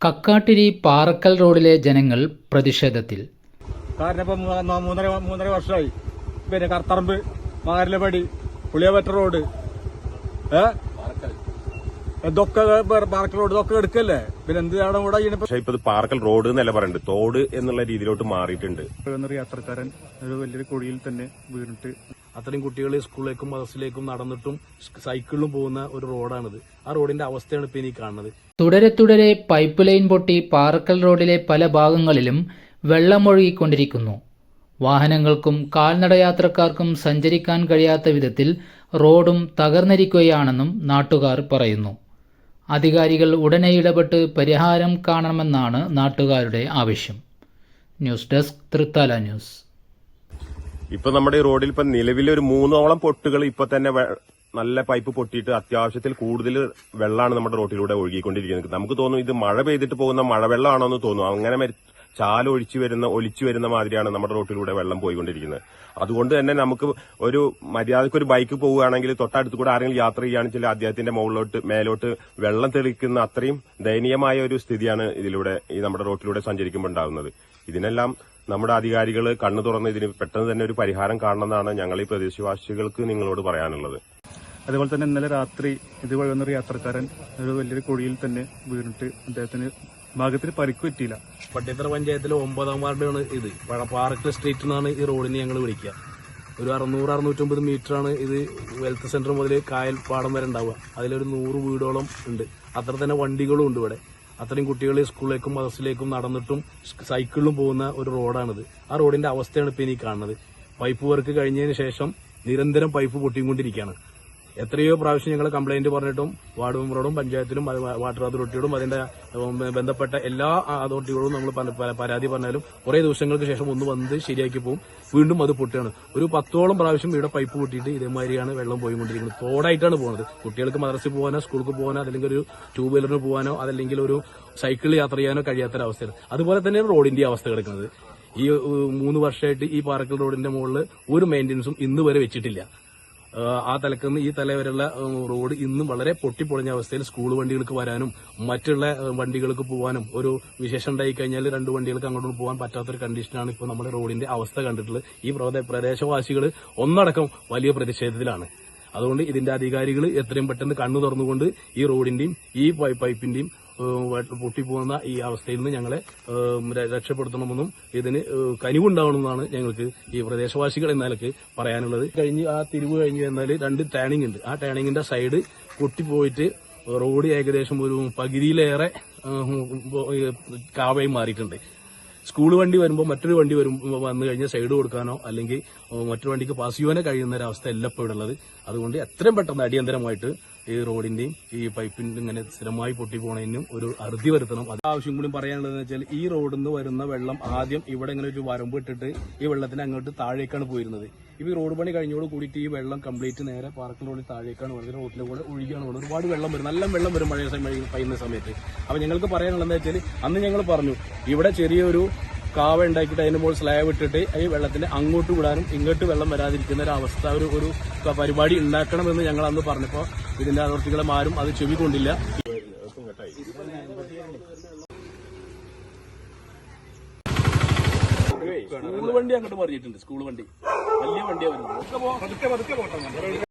കക്കാട്ടിരി പാറക്കൽ റോഡിലെ ജനങ്ങൾ പ്രതിഷേധത്തിൽ. കാരണം ഇപ്പം മൂന്നര മൂന്നര വർഷമായി പിന്നെ കർത്തറമ്പ് മാരലപടി പുളിയവറ്റ റോഡ്. ഏ? ഇതൊക്കെ പാർക്കൽ റോഡ് ഇതൊക്കെ എടുക്കല്ലേ? പിന്നെ എന്താണ് ഇവിടെ കൂടെ പക്ഷെ ഇപ്പൊ ഇത് പാർക്കൽ റോഡ് എന്നല്ല പറയുന്നത് തോട് എന്നുള്ള രീതിയിലോട്ട് മാറിയിട്ടുണ്ട്. യാത്രക്കാരൻ ഒരു വലിയൊരു കുഴിയിൽ തന്നെ വീണിട്ട് അത്രയും കുട്ടികൾ സ്കൂളിലേക്കും ബസ്സിലേക്കും നടന്നിട്ടും സൈക്കിളിലും പോകുന്ന ഒരു റോഡാണിത്. ആ റോഡിന്റെ അവസ്ഥയാണ് ഇപ്പൊ ഇനി കാണുന്നത്. തുടരെ തുടരെ പൈപ്പ് ലൈൻ പൊട്ടി പാറക്കൽ റോഡിലെ പല ഭാഗങ്ങളിലും വെള്ളമൊഴുകിക്കൊണ്ടിരിക്കുന്നു. വാഹനങ്ങൾക്കും കാൽനടയാത്രക്കാർക്കും സഞ്ചരിക്കാൻ കഴിയാത്ത വിധത്തിൽ റോഡും തകർന്നിരിക്കുകയാണെന്നും നാട്ടുകാർ പറയുന്നു. അധികാരികൾ ഉടനെ ഇടപെട്ട് പരിഹാരം കാണണമെന്നാണ് നാട്ടുകാരുടെ ആവശ്യം. News desk Thrithala news. ഇപ്പൊ നമ്മുടെ ഈ റോഡിൽ ഇപ്പൊ നിലവിലൊരു മൂന്നോളം പൊട്ടുകൾ ഇപ്പൊ തന്നെ നല്ല പൈപ്പ് പൊട്ടിയിട്ട് അത്യാവശ്യത്തിൽ കൂടുതൽ വെള്ളമാണ് നമ്മുടെ റോട്ടിലൂടെ ഒഴുകിക്കൊണ്ടിരിക്കുന്നത്. നമുക്ക് തോന്നും ഇത് മഴ പെയ്തിട്ട് പോകുന്ന മഴവെള്ളമാണോ എന്ന് തോന്നും. അങ്ങനെ ചാല ഒഴിച്ചു വരുന്ന ഒലിച്ചു വരുന്ന മാതിരിയാണ് നമ്മുടെ റോട്ടിലൂടെ വെള്ളം പോയിക്കൊണ്ടിരിക്കുന്നത്. അതുകൊണ്ട് തന്നെ നമുക്ക് ഒരു മര്യാദയ്ക്ക് ഒരു ബൈക്ക് പോവുകയാണെങ്കിൽ തൊട്ടടുത്ത് കൂടെ ആരെങ്കിലും യാത്ര ചെയ്യുകയാണെന്ന് വെച്ചാൽ അദ്ദേഹത്തിന്റെ മുകളിലോട്ട് മേലോട്ട് വെള്ളം തെളിക്കുന്ന അത്രയും ദയനീയമായ ഒരു സ്ഥിതിയാണ് ഇതിലൂടെ ഈ നമ്മുടെ റോട്ടിലൂടെ സഞ്ചരിക്കുമ്പോൾ ഉണ്ടാകുന്നത് ഇതിനെല്ലാം നമ്മുടെ അധികാരികൾ കണ്ണു തുറന്ന് ഇതിന് പെട്ടെന്ന് തന്നെ ഒരു പരിഹാരം കാണണമെന്നാണ് ഞങ്ങൾ ഈ പ്രദേശവാസികൾക്ക് നിങ്ങളോട് പറയാനുള്ളത്. അതുപോലെ തന്നെ ഇന്നലെ രാത്രി ഇതുവഴി വന്നൊരു യാത്രക്കാരൻ ഒരു വലിയൊരു കുഴിയിൽ തന്നെ വീണിട്ട് അദ്ദേഹത്തിന് ഭാഗത്തിന് പരിക്ക് പറ്റിയില്ല. പട്ടിത്തറ പഞ്ചായത്തിലെ ഒമ്പതാം വാർഡാണ് ഇത്. പാറക്കൽ സ്ട്രീറ്റ് എന്നാണ് ഈ റോഡിന് ഞങ്ങൾ വിളിക്കുക. ഒരു അറുന്നൂറ് അറുന്നൂറ്റമ്പത് മീറ്ററാണ് ഇത് വെൽത്ത് സെന്റർ മുതൽ കായൽ പാടം വരെ ഉണ്ടാവുക. അതിലൊരു നൂറ് വീടോളം ഉണ്ട്. അത്ര തന്നെ വണ്ടികളും ഉണ്ട് ഇവിടെ. അത്രയും കുട്ടികൾ സ്കൂളിലേക്കും ബസ്സിലേക്കും നടന്നിട്ടും സൈക്കിളിലും പോകുന്ന ഒരു റോഡാണിത്. ആ റോഡിന്റെ അവസ്ഥയാണ് ഇപ്പൊ ഇനി കാണുന്നത്. പൈപ്പ് വർക്ക് കഴിഞ്ഞതിന് ശേഷം നിരന്തരം പൈപ്പ് പൊട്ടിക്കൊണ്ടിരിക്കുകയാണ്. എത്രയോ പ്രാവശ്യം ഞങ്ങൾ കംപ്ലൈന്റ് പറഞ്ഞിട്ടും വാർഡ് മെമ്പറോടും പഞ്ചായത്തിലും വാട്ടർ അതോറിറ്റിയോടും അതിന്റെ ബന്ധപ്പെട്ട എല്ലാ അതോറിറ്റികളോടും നമ്മൾ പരാതി പറഞ്ഞാലും കുറേ ദിവസങ്ങൾക്ക് ശേഷം ഒന്ന് വന്ന് ശരിയാക്കി പോകും വീണ്ടും അത് പൊട്ടുകയാണ്. ഒരു പത്തോളം പ്രാവശ്യം ഇവിടെ പൈപ്പ് പൊട്ടിയിട്ട് ഇതേമാതിരിയാണ് വെള്ളം പോയിക്കൊണ്ടിരിക്കുന്നത്. തോടായിട്ടാണ് പോകുന്നത് കുട്ടികൾക്ക് മദ്രസയിൽ പോകാനോ സ്കൂൾക്ക് പോകാനോ അല്ലെങ്കിൽ ഒരു ടൂ വീലറിന് പോകാനോ അതല്ലെങ്കിൽ ഒരു സൈക്കിൾ യാത്ര ചെയ്യാനോ കഴിയാത്തൊരവസ്ഥയാണ് അതുപോലെ തന്നെ റോഡിന്റെ അവസ്ഥ കിടക്കുന്നത്. ഈ മൂന്ന് വർഷമായിട്ട് ഈ പാറക്കൽ റോഡിന്റെ മുകളിൽ ഒരു മെയിന്റനൻസും ഇന്ന് വരെ വെച്ചിട്ടില്ല. ആ തലക്കുന്ന് ഈ തല വരെയുള്ള റോഡ് ഇന്നും വളരെ പൊട്ടിപ്പൊളിഞ്ഞ അവസ്ഥയിൽ സ്കൂൾ വണ്ടികൾക്ക് വരാനും മറ്റുള്ള വണ്ടികൾക്ക് പോകാനും ഒരു വിശേഷം ഉണ്ടായി കഴിഞ്ഞാൽ രണ്ട് വണ്ടികൾക്ക് അങ്ങോട്ടും പോകാൻ പറ്റാത്തൊരു കണ്ടീഷനാണ് ഇപ്പോൾ നമ്മുടെ റോഡിന്റെ അവസ്ഥ കണ്ടിട്ടുള്ളത്. ഈ പ്രദേ- പ്രദേശവാസികൾ ഒന്നടക്കം വലിയ പ്രതിഷേധത്തിലാണ്. അതുകൊണ്ട് ഇതിന്റെ അധികാരികൾ എത്രയും പെട്ടെന്ന് കണ്ണു തുറന്നുകൊണ്ട് ഈ റോഡിന്റെയും ഈ പൈപ്പിന്റെയും പൊട്ടിപ്പോകുന്ന ഈ അവസ്ഥയിൽ നിന്ന് ഞങ്ങളെ രക്ഷപ്പെടുത്തണമെന്നും ഇതിന് കനിവുണ്ടാവണമെന്നാണ് ഞങ്ങൾക്ക് ഈ പ്രദേശവാസികൾ എന്ന നിലയ്ക്ക് പറയാനുള്ളത് കഴിഞ്ഞ് ആ തിരിവ് കഴിഞ്ഞ് എന്നാൽ രണ്ട് ടേണിംഗ് ഉണ്ട് ആ ടേണിങ്ങിന്റെ സൈഡ് പൊട്ടിപ്പോയിട്ട് റോഡ് ഏകദേശം ഒരു പകുതിയിലേറെ കാവായി മാറിയിട്ടുണ്ട് സ്കൂൾ വണ്ടി വരുമ്പോൾ മറ്റൊരു വണ്ടി വരുമ്പോൾ വന്നു കഴിഞ്ഞാൽ സൈഡ് കൊടുക്കാനോ അല്ലെങ്കിൽ മറ്റൊരു വണ്ടിക്ക് പാസ് ചെയ്യാനോ കഴിയുന്ന ഒരു അവസ്ഥ അല്ല ഇപ്പോൾ ഉള്ളത്. അതുകൊണ്ട് എത്രയും പെട്ടെന്ന് അടിയന്തരമായിട്ട് ഈ റോഡിന്റെയും ഈ പൈപ്പിന്റെ ഇങ്ങനെ സ്ഥിരമായി പൊട്ടിപ്പോണതിനും ഒരു അറുതി വരുത്തണം. അത് ആവശ്യം കൂടി പറയാനുള്ളതെന്ന് വെച്ചാൽ ഈ റോഡിൽ നിന്ന് വരുന്ന വെള്ളം ആദ്യം ഇവിടെ ഇങ്ങനെ ഒരു വരമ്പ് ഇട്ടിട്ട് ഈ വെള്ളത്തിന് അങ്ങോട്ട് താഴേക്കാണ് പോയിരുന്നത്. ഇപ്പൊ ഈ റോഡ് പണി കഴിഞ്ഞോട് കൂടിയിട്ട് ഈ വെള്ളം കംപ്ലീറ്റ് നേരെ റോഡിൽ താഴേക്കാണ് വരുന്നത് റോഡിലെ കൂടെ ഒഴുകിയാണ് പോകുന്നത് ഒരുപാട് വെള്ളം വരും. നല്ല വെള്ളം വരും മഴ സമയം പെയ്യുന്ന സമയത്ത്. അപ്പൊ ഞങ്ങൾക്ക് പറയാനുള്ളതെന്ന് വെച്ചാൽ അന്ന് ഞങ്ങൾ പറഞ്ഞു ഇവിടെ ചെറിയൊരു കാവ ഉണ്ടാക്കിയിട്ട് അതിന് മുകളിൽ സ്ലാബ് ഇട്ടിട്ട് ഈ വെള്ളത്തിന് അങ്ങോട്ട് വിടാനും ഇങ്ങോട്ട് വെള്ളം വരാതിരിക്കുന്ന ഒരു അവസ്ഥ ഒരു ഒരു പരിപാടി ഉണ്ടാക്കണമെന്ന് ഞങ്ങൾ അന്ന് പറഞ്ഞപ്പോൾ ഇതിന്റെ അതോറിറ്റികളെ ആരും അത് ചെവി കൊണ്ടില്ല. സ്കൂൾ വണ്ടി അങ്ങോട്ട് പറഞ്ഞിട്ടുണ്ട് സ്കൂൾ വണ്ടി. വലിയ വണ്ടിയാണ് വരുന്നത്.